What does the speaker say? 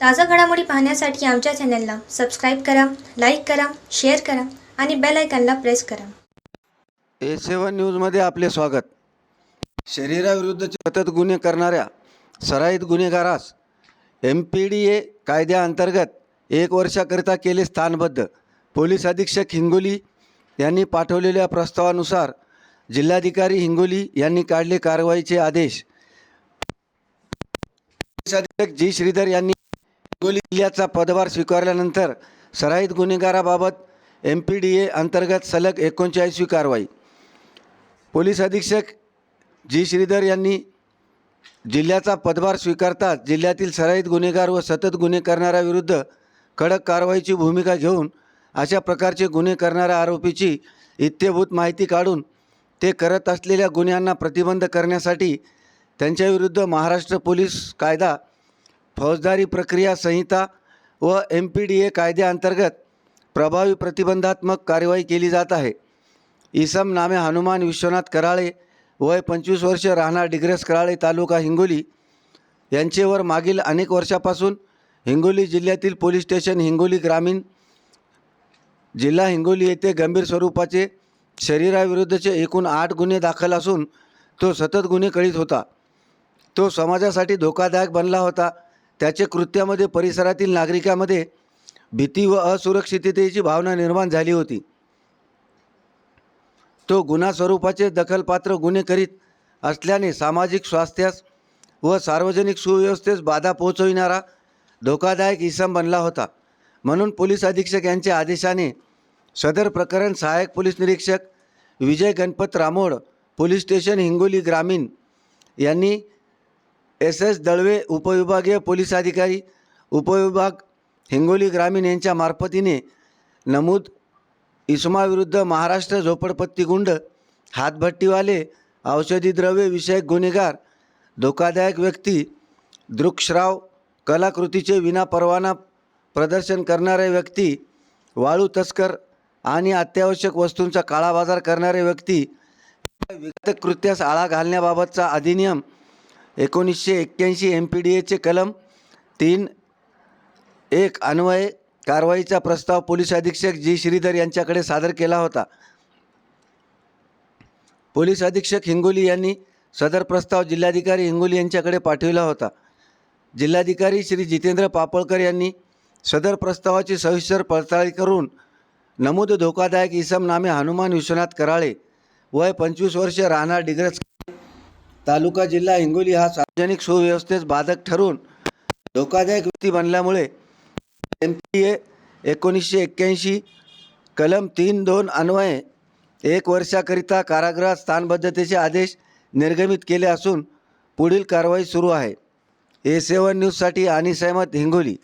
ताज्या घडामोडी पाहण्यासाठी आमच्या चॅनलला सबस्क्राईब करा लाईक करा शेअर करा आणि बेल आयकॉनला प्रेस करा. ए सेवन न्यूजमध्ये आपले स्वागत. शरीराविरुद्धचे सतत गुन्हे करणाऱ्या सराईत गुन्हेगारास एम पी डी ए कायद्याअंतर्गत एक वर्षाकरिता केले स्थानबद्ध. पोलीस अधीक्षक हिंगोली यांनी पाठवलेल्या प्रस्तावानुसार जिल्हाधिकारी हिंगोली यांनी काढले कारवाईचे आदेश. पोलीस अधीक्षक जी श्रीधर यांनी हिंगोली जिल्ह्याचा पदभार स्वीकारल्यानंतर सराईत गुन्हेगाराबाबत एम पी डी ए अंतर्गत सलग एकोणचाळीसवी कारवाई. पोलीस अधीक्षक जी. श्रीधर यांनी जिल्ह्याचा पदभार स्वीकारताच जिल्ह्यातील सराईत गुन्हेगार व सतत गुन्हे करणाऱ्याविरुद्ध कडक कारवाईची भूमिका घेऊन अशा प्रकारचे गुन्हे करणाऱ्या आरोपीची इत्यभूत माहिती काढून ते करत असलेल्या गुन्ह्यांना प्रतिबंध करण्यासाठी त्यांच्याविरुद्ध महाराष्ट्र पोलीस कायदा फौजदारी प्रक्रिया संहिता व एम पी डी ए कायद्याअंतर्गत प्रभावी प्रतिबंधात्मक कारवाई केली जात आहे. इसम नामे हनुमान विश्वनाथ कराळे वय पंचवीस वर्ष राहणार डिग्रस कराळे तालुका हिंगोली. यांचेवर मागील अनेक वर्षापासून हिंगोली जिल्ह्यातील पोलीस स्टेशन हिंगोली ग्रामीण जिल्हा हिंगोली येथे गंभीर स्वरूपाचे शरीराविरुद्धचे एकूण आठ गुन्हे दाखल असून तो सतत गुन्हे करीत होता. तो समाजासाठी धोकादायक बनला होता. त्याचे कृत्यामध्ये परिसरातील नागरिकांमध्ये भीती व असुरक्षिततेची भावना निर्माण झाली होती. तो गुन्हा स्वरूपाचे दखलपात्र गुन्हे करीत असल्याने सामाजिक स्वास्थ्यास व सार्वजनिक सुव्यवस्थेस बाधा पोहोचविणारा धोकादायक इसम बनला होता. म्हणून पोलीस अधीक्षक यांच्या आदेशाने सदर प्रकरण सहाय्यक पोलीस निरीक्षक विजय गणपत रामोड पोलीस स्टेशन हिंगोली ग्रामीण यांनी एस एस दळवे उपविभागीय पोलीस अधिकारी उपविभाग हिंगोली ग्रामीण यांच्या मार्फतीने नमूद इसमाविरुद्ध महाराष्ट्र झोपडपट्टी गुंड हातभट्टीवाले औषधी द्रव्ये विषयक गुन्हेगार धोकादायक व्यक्ती दृकश्राव कलाकृतीचे विनापरवाना प्रदर्शन करणारे व्यक्ती वाळू तस्कर आणि अत्यावश्यक वस्तूंचा काळा बाजार करणारे व्यक्ती विघातक कृत्यास आळा घालण्याबाबतचा अधिनियम एकोणीसशे एक्क्याऐंशी एम पी डी एचे कलम तीन एक अन्वये कारवाईचा प्रस्ताव पोलीस अधीक्षक जी. श्रीधर यांच्याकडे सादर केला होता. पोलीस अधीक्षक हिंगोली यांनी सदर प्रस्ताव जिल्हाधिकारी हिंगोली यांच्याकडे पाठविला होता. जिल्हाधिकारी श्री जितेंद्र पापळकर यांनी सदर प्रस्तावाची सविस्तर पडताळणी करून नमूद धोकादायक इसम नामे हनुमान विश्वनाथ कराळे वय पंचवीस वर्ष राहणार डिग्रज तालुका जिल्हा हिंगोली हा सार्वजनिक सुव्यवस्थेस बाधक ठरून धोकादायक व्यक्ती बनल्यामुळे एम पी ए एकोणीसशे एक्क्याऐंशी कलम तीन दोन अन्वये एक वर्षाकरिता कारागृहात स्थानबद्धतेचे आदेश निर्गमित केले असून पुढील कारवाई सुरू आहे. ए सेवन न्यूजसाठी आणि सहमत हिंगोली.